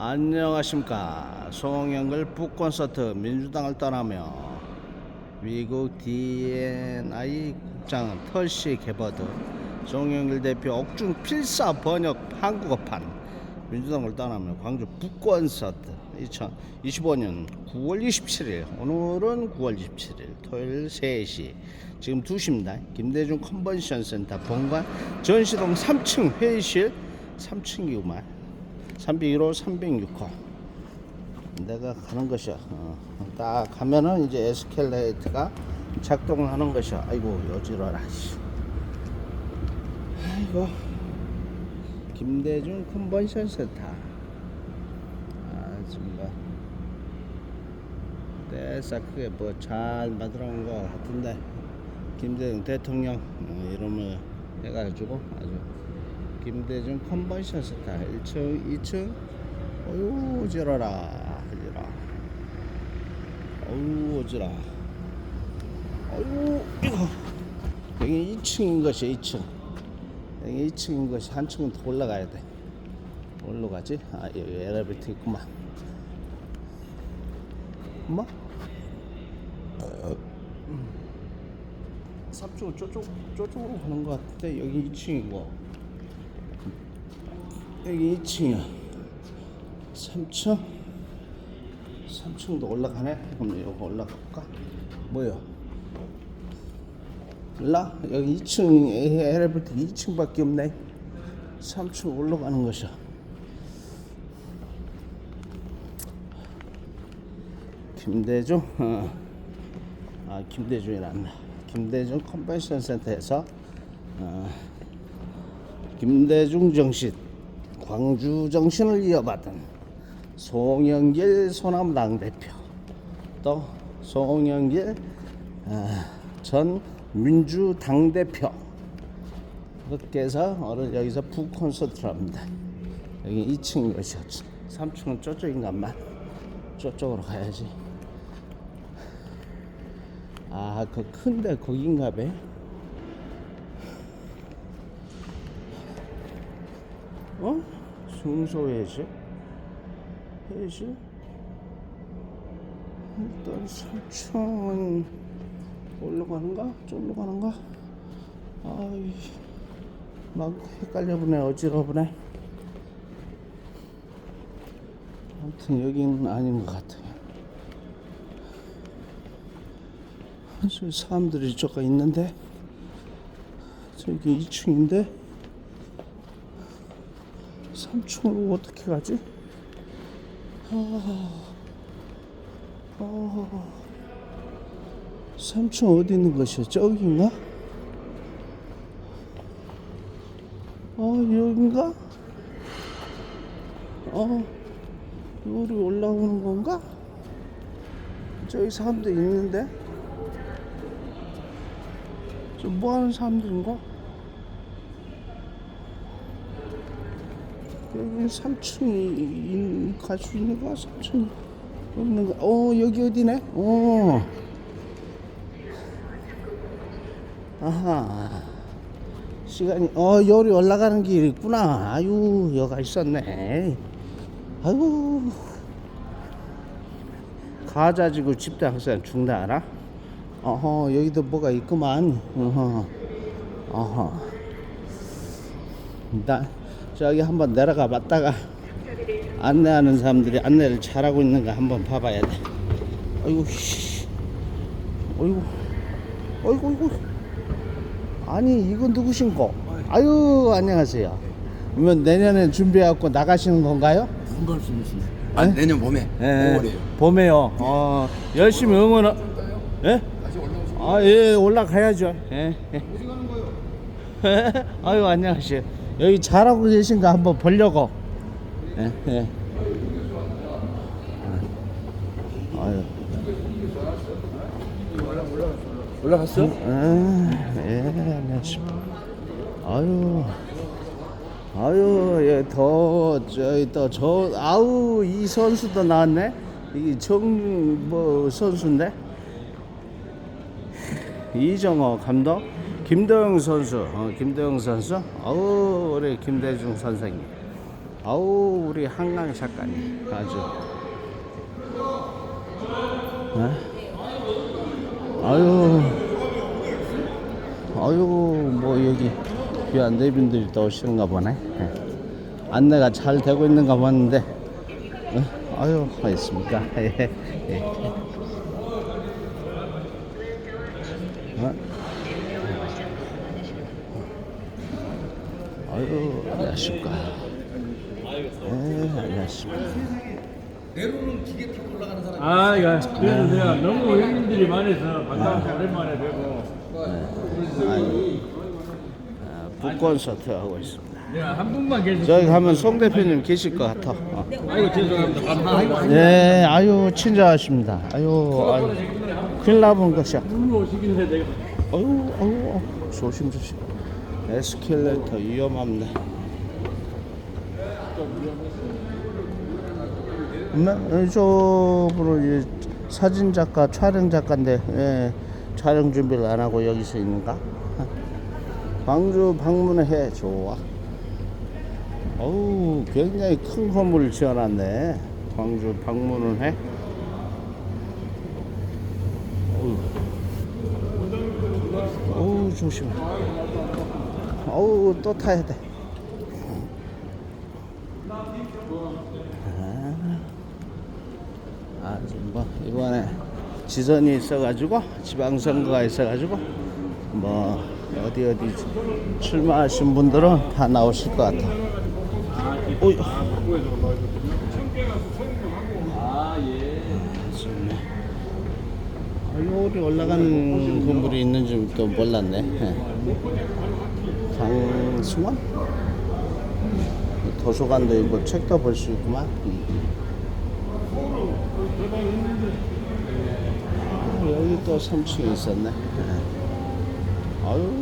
안녕하십니까. 송영글 북콘서트 민주당을 떠나며 미국 DNI 국장 털시 개버드 송영길 대표 옥중 필사 번역 한국어판 민주당을 떠나며 광주 북콘서트 2025년 9월 27일 오늘은 9월 27일 토요일 3시. 지금 2시입니다. 김대중 컨벤션 센터 본관 전시동 3층 회의실 3층이구만 301호 306호. 내가 가는 것이야. 어, 딱 가면은 이제 에스켈레이터가 작동하는 것이야. 아이고 여지러라 씨. 아이고. 김대중 컨벤션 센터. 아 정말. 대사 크게 뭐 잘 만들어놓은 것 같은데. 김대중 대통령 어, 이름을 해가지고 아주 김대중 컨벤션 센터 1층 2층? 어유 어지러라. 어지러 어유 어지러 어유 이거. 여기 2층인 것이 2층. 여기 2층인 것이 한 층은 더 올라가야 돼. 올라 가지? 아 여기 엘리베이터 있구만. 엄마? 삼촌 저쪽 저쪽으로 가는 것 같은데 여기 2층이고 여기 2층이야. 3층? 3층도 올라가네? 그럼 올라가 볼까? 뭐야 몰라? 여기 2층 엘리베이터 2층밖에 없네. 3층 올라가는 것이야. 김대중? 어. 아 김대중이란다. 김대중 컨벤션 센터에서 어, 김대중 정신 광주 정신을 이어받은 송영길 소남당 대표 또 송영길 어, 전 민주당 대표 해서 오늘 여기서 북 콘서트를 합니다 여기 2층인 것이었지 3층은 저쪽인가만 저쪽으로 가야지 아, 그 큰데 거긴가 봐. 어? 승소회실? 회실? 일단 3층은 올라 가는가? 저기로 가는가? 아이, 막 헷갈려보네, 어지러보네. 아무튼 여긴 아닌 것 같아요. 저 사람들이 저가 있는데 저기 2층인데 3층으로 어떻게 가지? 아, 아, 3층 어디 있는 것이야? 저기인가? 어 여긴가? 어 여기 올라오는 건가? 저기 사람들 있는데? 저 뭐 하는 사람들인가? 여기 3층이 갈 수 있는가? 3층 없는가? 어 여기 어디네? 어. 아하. 시간이 어 여기 올라가는 길이 있구나. 아유 여가 있었네. 아유. 가자지구 집대 항상 중다 알아? 어허 여기도 뭐가 있구만. 어허. 어허. 나 저기 한번 내려가 봤다가 안내하는 사람들이 안내를 잘하고 있는가 한번 봐봐야 돼 어이구 씨 어이구 어이구 어이구 아니 이건 누구신고 아유 안녕하세요 그러면 내년에 준비해갖고 나가시는 건가요? 한 말씀이시네. 아, 아, 내년 봄에. 예, 5월에요. 봄에요. 어, 열심히 응원. 예? 다시 올라오시면 아, 예, 올라가야죠. 예. 예. 아유, 안녕하세요. 여기 잘하고 계신가 한번 보려고. 예, 예. 아유, 올라갔어? 아, 예, 안녕하십니까. 아유, 아유, 예, 더, 저기 또, 저, 아우, 이 선수도 나왔네? 이게 정, 뭐, 선수인데? 이정호 감독, 김도영 선수, 어, 김도영 선수, 아우, 우리 김대중 선생님. 아우 우리 한강 작가님 아주 네? 아유 아유 뭐 여기 귀한 내빈들이 또 오시는가 보네 예. 안내가 잘 되고 있는가 봤는데 어? 아유 하겠습니까 예. 예. 아유 안녕하십니까. 예 안녕하십니까. 아, 이거 그래도 내가 너무 형님들이 많아서 반가워서 오랜만에 뵈고. 아유. 아, 북콘서트 하고 있습니다. 내가 한 분만 계속 저기 가면 송 대표님 계실 것 같아. 어. 아이고 죄송합니다. 네, 아유 친절하십니다. 아유, 아유. 큰일 나본 것이야. 물로 내가 아유, 아유, 아유, 조심 조심. 에스컬레이터 위험합네. 네, 이쪽으로 사진 작가, 촬영 작가인데 예, 촬영 준비를 안 하고 여기서 있는가? 광주 방문해 좋아. 어우 굉장히 큰 건물을 지어놨네 광주 방문을 해 어우 조심해 어우 또 타야 돼 아, 뭐 이번에 지선이 있어가지고 지방선거가 있어가지고 뭐 어디 어디 출마하신 분들은 다 나오실 것 같아. 오이. 아 예. 아, 여기 올라가는 건물이 있는지 또 몰랐네. 예. 강승원? 도서관도 있고 책도 볼 수 있구만. 여기 또 3층에 있었네. 예. 아유.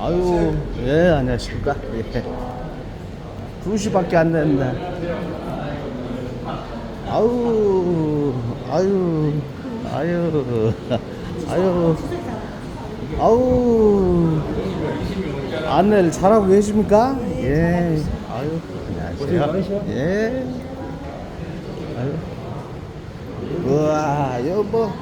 아유, 예, 안녕하십니까. 예. 2시밖에 안 됐는데. 아유, 아유, 아유, 아유, 아유, 안내를 잘하고 계십니까? 예, 아유, 안녕하세요. 예, 아유, 우와, 여보, 뭐,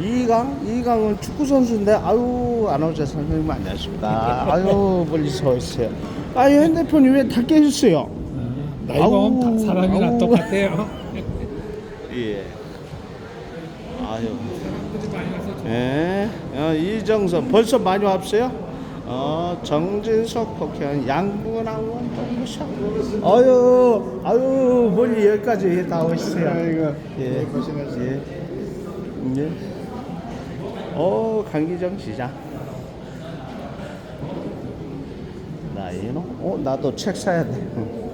이강, 이강은 축구 선수인데, 아유, 안오자 선생님 안녕하십니까? 아유, 멀리 서 있어요. 아유, 핸드폰이 왜 다 깨졌어요? 나이가 아우, 다 사람이랑 아우. 똑같아요. 예. 아유. 예. 어, 이정선 벌써 많이 왔어요? 어, 정진석 국회의원 양분하원 본부셔. 아유, 아유, 멀리 여기까지 다 오셨어요. 아이고, 예. 고생하셨어요. 예. 예. 어, 강기정 시장. 나이노? 어, 나도 책 사야 돼. 응.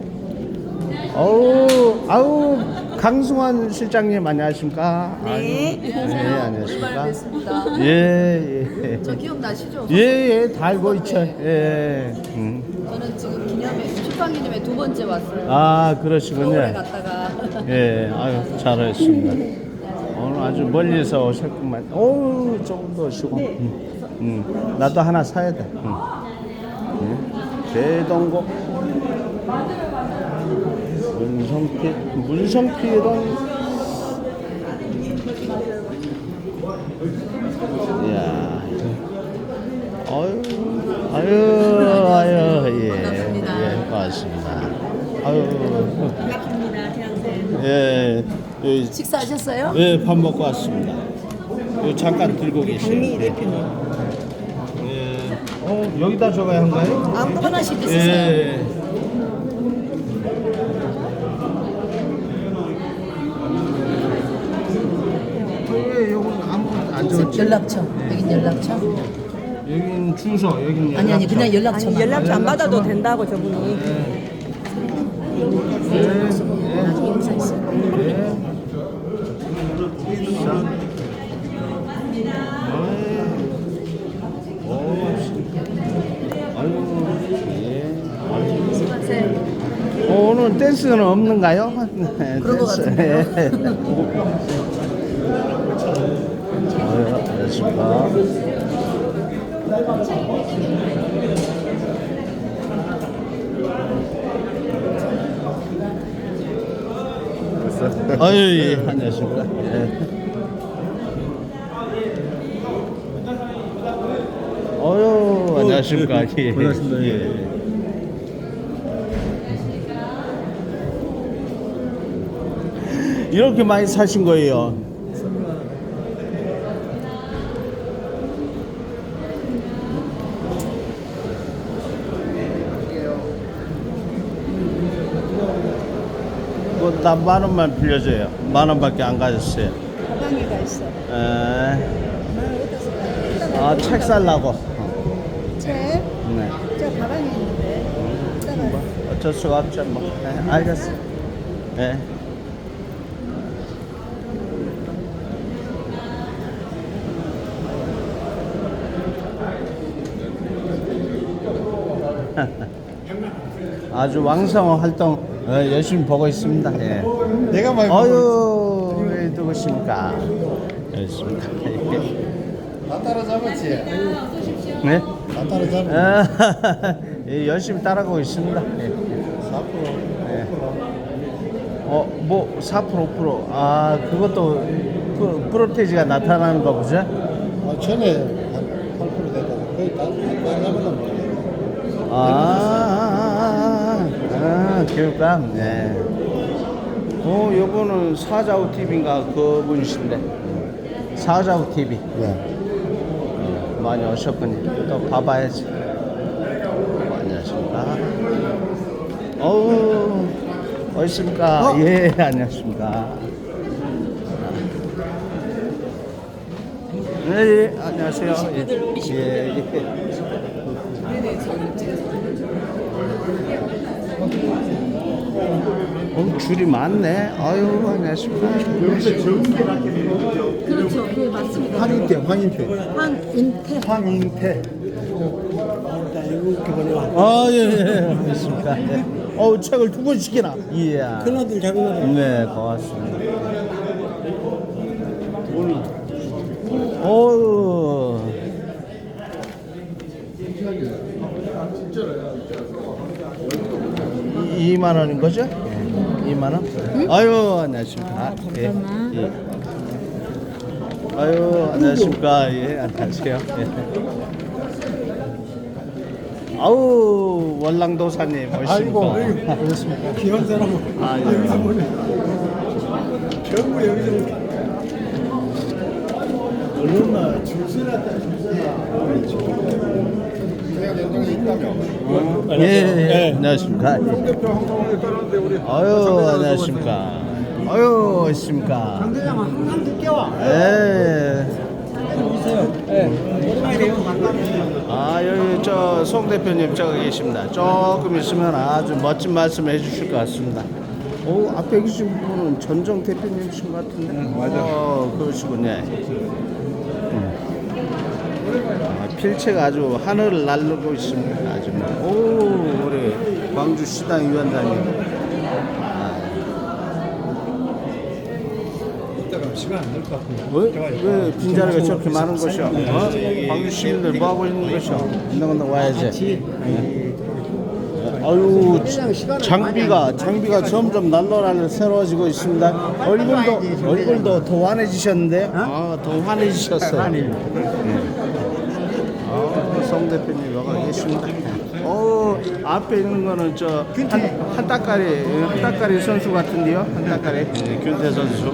어우, 아우, 강승환 실장님 안녕하십니까? 네, 아유, 안녕하세요. 네, 안녕하십니까? 뵙습니다. 예, 예. 저 기억나시죠? 예, 예, 다 알고 있죠. 예. 음. 저는 지금 기념회, 출판 기념회 두 번째 왔어요. 아, 서울에 그러시군요. 갔다가 예, 아유, 잘하셨습니다. 오늘 아주 멀리서 오셨구만. 어우, 조금 더 쉬고. 음, 음. 나도 하나 사야 돼. 음. 예. 대동고. 문성필, 문성필은 이야, 아유, 아유, 아유, 예. 예, 고맙습니다. 아유, 반갑습니다, 태양생. 예, 예, 식사하셨어요? 예, 밥 먹고 왔습니다. 예, 잠깐 들고 계세요. 박민희 대표님. 예, 어, 여기다 적어야 한가요? 아무 편하실 때 쓰세요. 예. 왜 여기 아무것도 안 적었지? 연락처. 여긴 연락처. 여긴 주소, 여긴 아니 아니 연락처. 그냥 연락처만. 아니 연락처 안 받아도 된다고 저분이 나중에 인사했어요. 네. 수고하세요. 어, 오늘 댄스는 없는가요? 네, 그런 것 댄스. 같은데요. 하겠습니다. 아유, 예, 안녕하십니까. 예. 어유, 어, 안녕하십니까. 네, 네, 예. 고맙습니다. 예. 이렇게 많이 사신 거예요. 나 만 원만 빌려줘요. 만 원밖에 안 가졌어요. 가방에가 있어. 에, 아, 책 살라고. 책? 네. 저 가방에 있는데. 이따가 어쩔 수가 없죠, 뭐. 네, 알겠어. 네. 아주 왕성한 활동 어, 열심히 보고 있습니다. 예. 내가 많이 어유 왜 누구십니까? 열심히. 나 따라잡았지? 네? 나 따라잡았지? 아, 예, 열심히 따라가고 있습니다. 예. 4% 예. 어, 뭐, 4% 5%. 아, 그것도 그 프로테이지가 나타나는 거 보죠? 아, 전에 한8% 됐다 거의 다 그래. 아, 아, 아, 아, 아, 교육감, 네. 어, 요거는 사자우 TV인가 그분이신데. 사자우 TV. 네. 많이 오셨군요. 또 봐봐야지. 안녕하십니까. 어우, 어딨습니까? 예, 안녕하십니까. 네, 예, 안녕하세요. 예, 예, 예. 어, 줄이 많네. 아유, 안녕하십니까. 그렇죠. 네, 맞습니다. 황인태, 황인태. 황인태. 황인태. 아, 예, 예, 알겠습니다. 예. 어우, 책을 두 권씩이나. 이야. 큰아들, 작은아들. 네, 고맙습니다. 어우. 2만 원인 거죠? 예. 2만 원? 아유, 안녕하십니까. 예. 예. 아유, 안녕하십니까. 예, 안녕하세요. 예. 아우, 월랑도사님 아이고, 오십니까? 그렇습니까? 귀한 사람은 아, 예. 여기서 보내. 전부 여기서 얼마나 줄 서놨다, 줄 서놨다. 연동에 있다며. 예, 예, 안녕하십니까. 예. 대표 우리 아유, 안녕하십니까. 아유, 있습니까. 장대장은 항상 늦게 와. 예. 오세요. 오랜만이래요. 아, 여기 저 송 대표님 저기 계십니다. 조금 있으면 아주 멋진 말씀 해주실 것 같습니다. 오, 앞에 계신 분은 전정 대표님이신 것 같은데. 맞아. 어, 그러시군요. 음. 아, 필체가 아주 하늘을 날르고 있습니다. 아주 뭐. 오, 우리 광주 시당 위원장님. 아, 이따가 시간 안 될 것 같은데. 왜, 왜 빈자리가 저렇게 많은 것이야? 어? 광주 시민들 뭐 하고 있는 것이야? 운동운동 와야지. 네. 아유, 장비가 장비가 점점 날로날로 새로워지고 있습니다. 얼굴도 얼굴도 더 환해지셨는데, 아, 더 환해지셨어요. 네. 아, 송 대표님 와가 계십니다. 어, 앞에 있는 거는 저 한, 한따까리 한따까리 선수 같은데요, 한따까리 네, 균태 선수.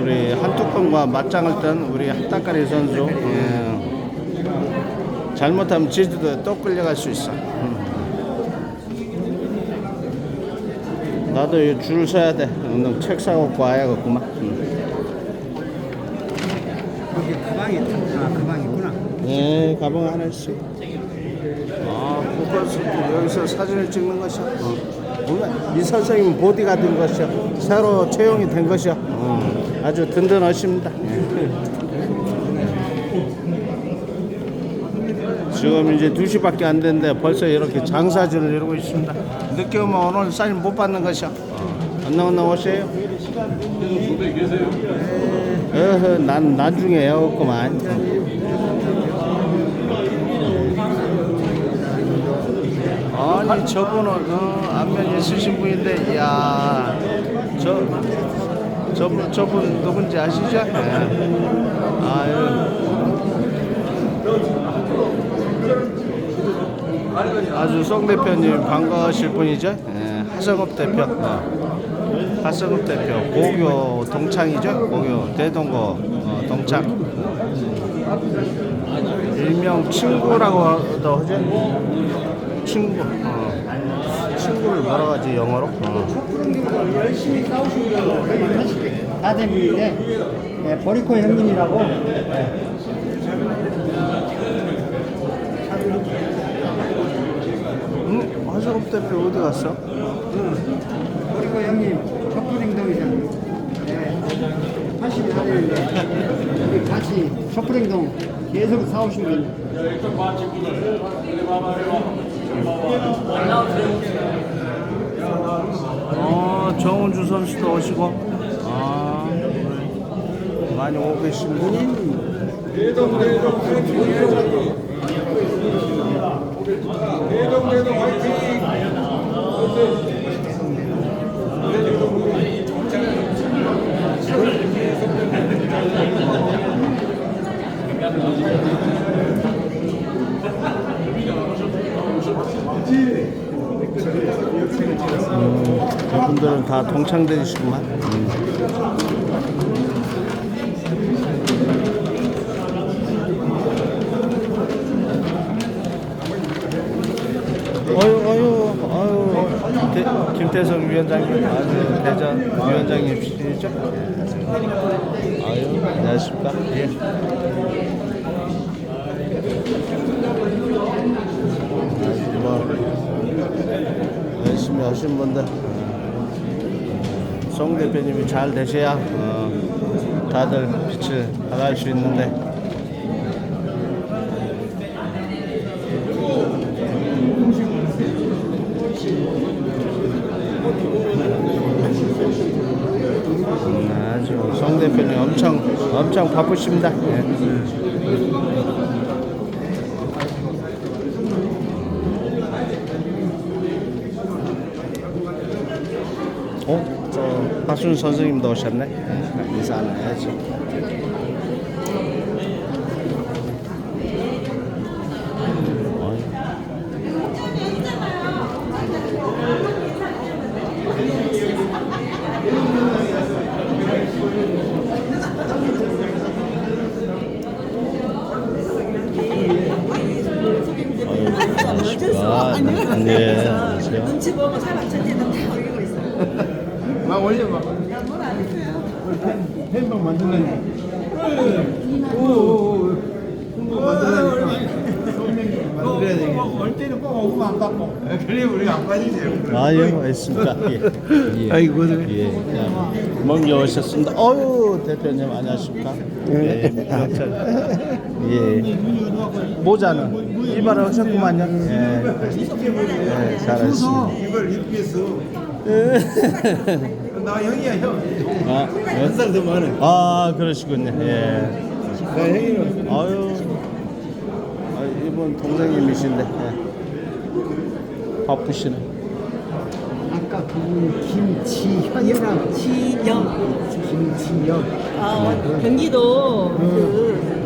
우리 한뚜껑과 맞짱을 뜬 우리 한따까리 선수. 예. 잘못하면 제주도 또 끌려갈 수 있어. 음. 나도 이줄 서야 돼. 운동 책 사갖고 와야겠구만. 음. 여기 가방이 아 가방이구나. 네, 가방 하나 있어. 아, 포커스 여기서 사진을 찍는 것이야. 어. 이 선생님은 보디가든 것이야. 새로 채용이 된 것이야. 어. 아주 든든하십니다. 예. 지금 이제 2시밖에 안 됐는데 벌써 이렇게 장사진을 이루고 있습니다. 늦게 오면 오늘 사인 못 받는 것이야. 안 나온나 오세요? 어허, 난 나중에 해야겠구만. 아, 아니 저분은 어, 안면 있으신 분인데 이야 저 저분 저분 누군지 아시죠? 예. 아유 아주 송 대표님 반가우실 분이죠? 예, 하성업 대표 어, 하성업 대표 고교 동창이죠? 고교 대동고 어, 동창 일명 친구라고 하도 하죠? 친구 어. 친구를 뭐라고 하지 영어로? 어. 열심히 싸우시는 분이 다대문인데 네, 보리코 형님이라고 네. 응? 하성업 대표 어디 갔어? 보리코 형님 촛불 행동이잖아요. 네. 84년인데 우리 같이 촛불 행동 계속 싸우시고 있는 어, 정은주 선수도 오시고. 아, 많이 오고 계신 분이. 이 분들은 다 동창들이시구만. 음. 어유 어유 어유 대- 김태성 위원장님 아주 대전 위원장님이시죠? 아유 안녕하십니까? 예. 뭐 열심히 하신 분들 송 대표님이 잘 되셔야 어, 다들 빛을 발할 수 있는데 음, 아주 송 대표님 엄청 엄청 바쁘십니다. 예. 어? 저 박순 선생님도 오셨네. 네, 인사 안 해야지. 안녕하십니까. 네, 안녕하세요. 눈치 보고 사람 전체는 다 올리고 있어. 막 올려봐 팬방 만들라니까 오오오 홍보 만들라니까 만들어야 되겠네 올 때는 꼭 오면 안 받고 그래 우리가 안 빠지세요 아유, 있습니다. 예. 예. 아이고, 네. 예. 자, 먼게 오셨습니다. 어유 대표님 안녕하십니까? 예. 아, 저, 예. 모자는 이발을 하셨구만요. 예. 예, 잘하셨습니다. 이걸 해서 나 형이야 형 아, 예. 살더 많아 아, 그러시군요. 예. 나 형이는 아유, 아, 이분 동생님이신데 예. 바쁘시네. 아까 그분 김지현이랑 지영. 김지현 아, 경기도 그,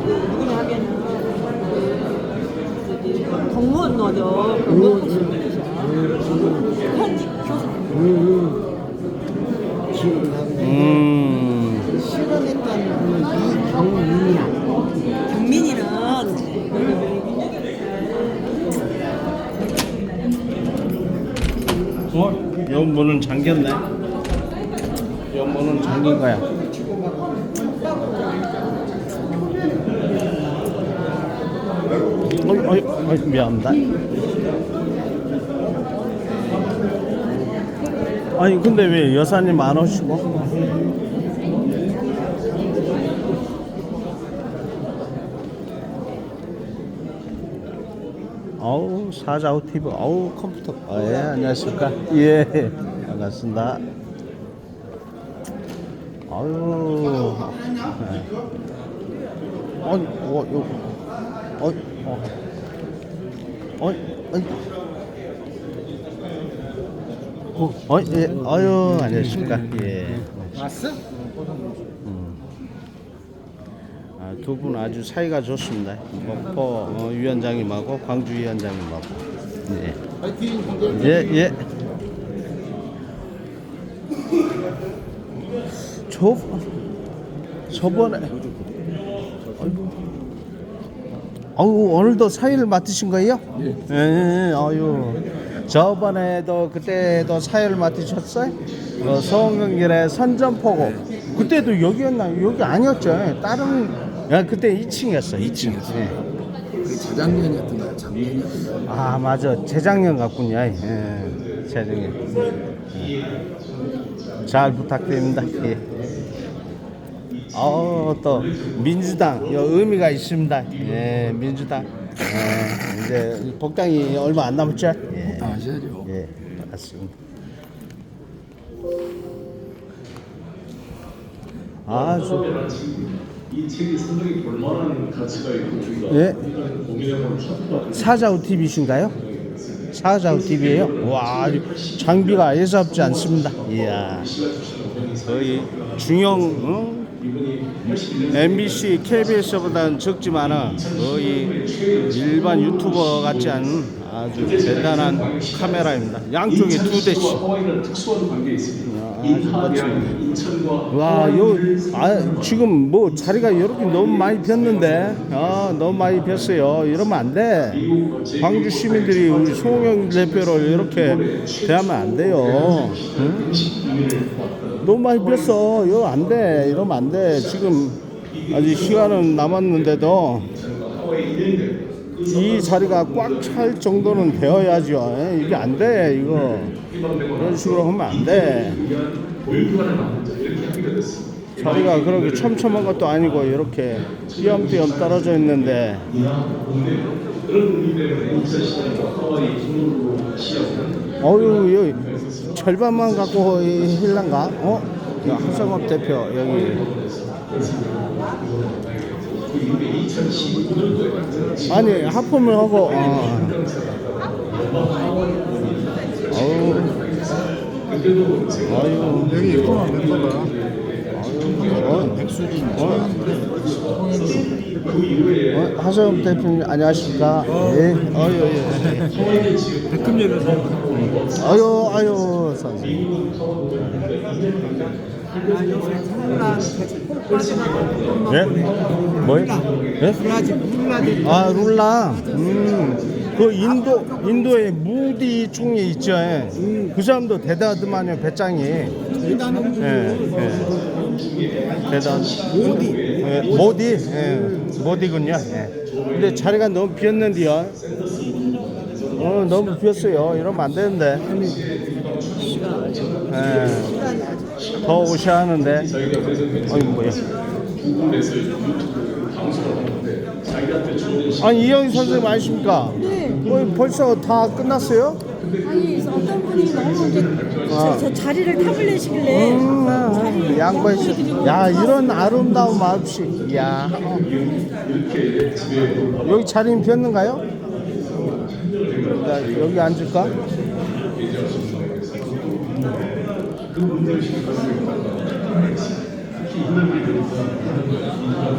그 누구냐 하면은 그 저기 공무원 노조 공무원 분이셔. 현직 교사나고 음, 실현했던 분이 이경민이야 경민이는 어? 연문은 잠겼네. 연문은 잠긴 거야. 어이, 어이, 어이, 미안합니다. 아니, 근데 왜 여사님 안 오시고? 아우 사자우 TV 아우 컴퓨터 아, 예 안녕하십니까 예 반갑습니다 아유 네. 어이 어 요, 어이 어 어이 어이 어, 예, 어유, 안녕하십니까. 예. 왔어? 아, 두 분 아주 사이가 좋습니다. 목포 어, 위원장님하고 광주 위원장님하고. 예. 파이팅! 예, 예. 저, 저번에. 아유, 오늘도 사회를 맡으신 거예요? 예. 예, 아유. 저번에도 그때도 사회를 맡으셨어요? 어, 소원경길의 선전포고. 그때도 여기였나? 여기 아니었죠. 다른, 야, 그때 2층이었어, 2층. 예. 그 재작년이었던가요? 작년이었던가요? 아 맞아 재작년 같군요 예 재작년 예. 잘 부탁드립니다 예. 어또 민주당 여 의미가 있습니다 예 민주당 예, 이제 복당이 얼마 안 남았죠 예, 아셔야죠. 예 맞습니다 아주 이 책이 상당히 볼만한 가치가 있고 저희가 예 공연해보는 하트가 사자우 TV신가요? 사자우 TV예요? 와 장비가 예사롭지 않습니다. 이야 거의 중형 어? MBC, KBS보다는 적지만은 거의 일반 유튜버 같지 않은 아주 대단한 카메라입니다. 양쪽에 두 대씩. 아, 와, 요, 아, 지금 뭐 자리가 이렇게 너무 많이 폈는데, 아, 너무 많이 폈어요. 이러면 안 돼. 광주 시민들이 우리 송영 대표를 이렇게 대하면 안 돼요. 응? 너무 많이 폈어. 이거 안 돼. 이러면 안 돼. 지금 아직 시간은 남았는데도 이 자리가 꽉 찰 정도는 되어야죠. 에? 이게 안 돼. 이거 이런 식으로 하면 안 돼. 자리가 그렇게 촘촘한 것도 아니고 이렇게 띄엄띄엄 떨어져 있는데 어유 절반만 갖고 이 힐란가? 어? 야, 한성업 대표 여기 아니 하품을 하고 어. 어우 아유 여기 있구나, 멤버가. 어? 백수진, 어? 어? 하성업 대표님 안녕하십니까? 예. 어유 예. 백금열에서 아유 아유 선생님. 예? 뭐요? 예? 아 룰라. 음. 그 인도 인도에 무디 총리 있죠. 예. 그 사람도 대단하더만요 배짱이. 대단한. 예. 예. 대단. 모디. 예. 모디. 예. 모디군요. 예. 근데 자리가 너무 비었는데요. 어 너무 비었어요. 이러면 안 되는데. 예. 더 오셔야 하는데. 어이 뭐야? 아니 이영희 선생님 아십니까? 네. 뭐 벌써 다 끝났어요? 아니 어떤 분이 너무 이제 저, 저 자리를 타블내시길래 음, 아, 양보했어. 야 이런 아름다운 마음씨. 야 여기 자리는 비었는가요? 나 여기 앉을까?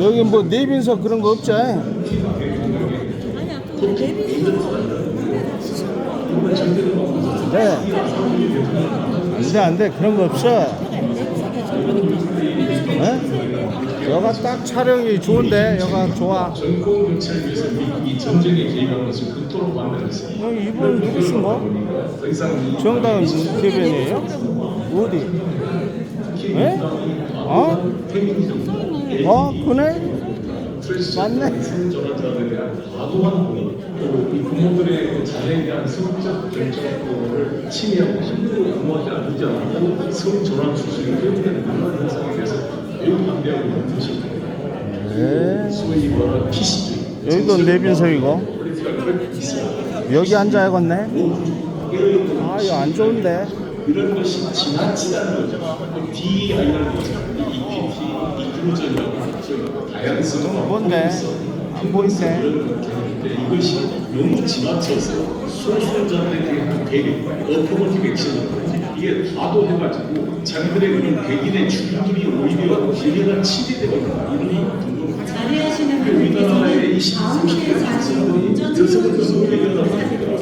여기 뭐 내빈석 그런 거 없죠? 아니 아까 내비 네. 안돼 안돼 그런 거 없어. 에? 여가 딱 촬영이 좋은데 여가 좋아. 전공 이분 누구신가? 정당 대변이에요? 어디? 에? 어? 어? 그네? 맞네. 전환자들에 대한 과도한 공이 또이 부모들의 그 자녀에 대한 성적 결정권을 침해하고 함부로 부모한테 안주지 않고 성전환 수술이 허용되는 이런 현상에 대해서 매우 반대하고 있는 것입니다. 네. 소위 말하는 피시주의 여기도 내빈석이고 여기 앉아야겠네. 아 이거 안 좋은데. 이런 것이 지나치다는 거죠. DI라는 거죠. 이 PT, 이 그루전이라고 하죠. 다양성, 뭔데? 아, 안 보이세? 이것이 너무 지나쳐서 소수자들에게 한 배려, 어퍼머티브 액션을 이게 과도해가지고 자기들의 그런 백인의 죽음이 오히려 기회가 치게되거나 이런 이 등등 자리하시는 우리나라의 이 분들께서는 가운데 자리 시민들이 먼저 여성을 채워주시면